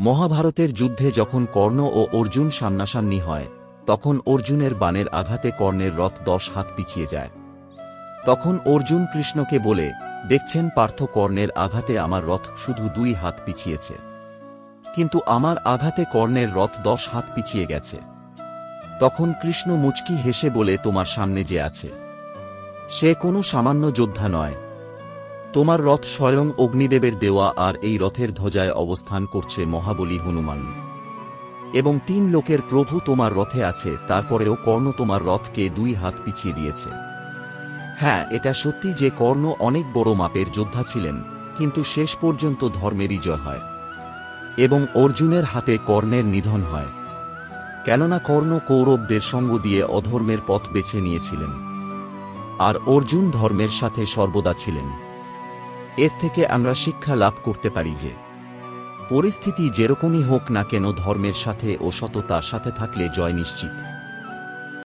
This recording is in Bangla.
মহাভারতের যুদ্ধে যখন কর্ণ ও অর্জুন সামনাসামনি হয়, তখন অর্জুনের বানের আঘাতে কর্ণের রথ দশ হাত পিছিয়ে যায়। তখন অর্জুন কৃষ্ণকে বলে, দেখছেন পার্থ কর্ণের আঘাতে আমার রথ শুধু দুই হাত পিছিয়েছে। কিন্তু আমার আঘাতে কর্ণের রথ দশ হাত পিছিয়ে গেছে। তখন কৃষ্ণ মুচকি হেসে বলে, তোমার সামনে যে আছে। সে কোনো সামান্য যোদ্ধা নয় তোমার রথ স্বয়ং অগ্নিদেবের দেওয়া আর এই রথের ধ্বজায় অবস্থান করছে মহাবলী হনুমান। এবং তিন লোকের প্রভু তোমার রথে আছে, তারপরেও কর্ণ তোমার রথকে দুই হাত পিছিয়ে দিয়েছে। হ্যাঁ এটা সত্যি যে কর্ণ অনেক বড় মাপের যোদ্ধা ছিলেন, কিন্তু শেষ পর্যন্ত ধর্মেরই জয় হয়। এবং অর্জুনের হাতে কর্ণের নিধন হয়। কেননা কর্ণ কৌরবদের সঙ্গ দিয়ে অধর্মের পথ বেছে নিয়েছিলেন। আর অর্জুন ধর্মের সাথে সর্বদা ছিলেন। এর থেকে আমরা শিক্ষা লাভ করতে পারি যে, পরিস্থিতি যেরকমই হোক না কেন ধর্মের সাথে ও সততার সাথে থাকলে জয় নিশ্চিত।